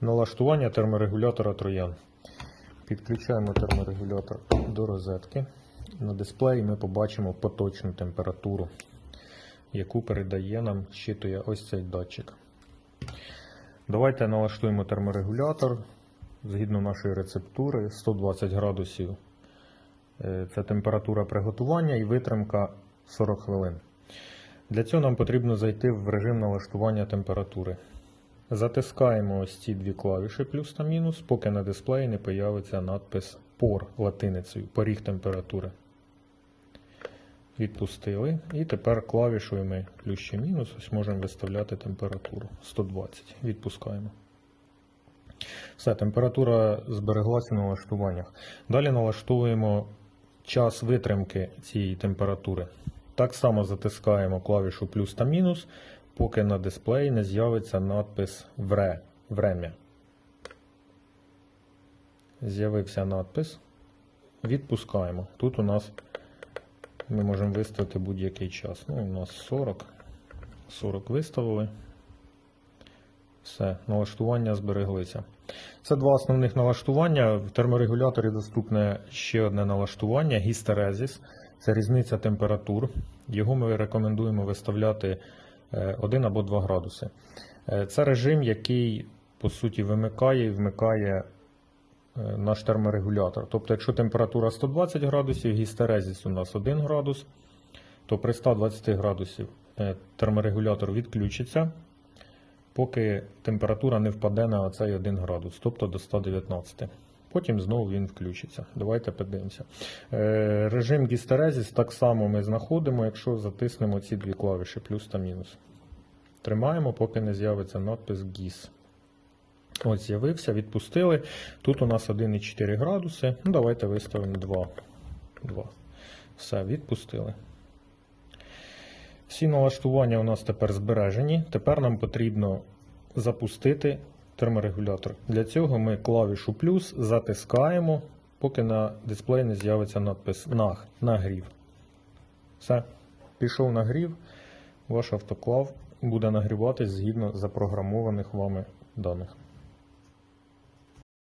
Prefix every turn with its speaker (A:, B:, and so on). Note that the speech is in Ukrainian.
A: Налаштування терморегулятора Троян. Підключаємо терморегулятор до розетки. На дисплеї ми побачимо поточну температуру, яку передає нам, щитує ось цей датчик. Давайте налаштуємо терморегулятор згідно нашої рецептури 120 градусів. Е, Це температура приготування і витримка 40 хвилин. Для цього нам потрібно зайти в режим налаштування температури. Затискаємо ось ці дві клавіші плюс та мінус, поки на дисплеї не появиться надпис POR латиницею, поріг температури. Відпустили. І тепер клавішою ми плюс чи мінус ось можемо виставляти температуру 120. Відпускаємо. Все, температура збереглася в налаштуваннях. Далі налаштовуємо час витримки цієї температури. Так само затискаємо клавішу плюс та мінус, поки на дисплеї не з'явиться надпис «Вре» «Врем'я». З'явився надпис. Відпускаємо. Тут у нас ми можемо виставити будь-який час. Ну, у нас 40. 40 виставили. Все, налаштування збереглися. Це два основних налаштування. В терморегуляторі доступне ще одне налаштування гістерезіс. Це різниця температур. Його ми рекомендуємо виставляти 1 або 2 градуси. Е, Це режим, який по суті вимикає і вмикає е, наш терморегулятор. Тобто, якщо температура 120 градусів, гістерезіс у нас 1 градус, то при 120 градусів е, терморегулятор відключиться, поки температура не впаде на цей 1 градус, тобто до 119. Потім знову він включиться. Давайте подивимося. Е, Режим гістерезіс так само ми знаходимо, якщо затиснемо ці дві клавіші плюс та мінус. Тримаємо, поки не з'явиться надпис GIS. Ось з'явився, відпустили. Тут у нас 1,4 градуси. Ну, давайте виставимо 2. 2. Все, відпустили. Всі налаштування у нас тепер збережені. Тепер нам потрібно запустити терморегулятор. Для цього ми клавішу плюс затискаємо, поки на дисплеї не з'явиться надпис «Наг» нагрів. Все, пішов нагрів. Ваш автоклав буде нагріватись згідно запрограмованих вами даних.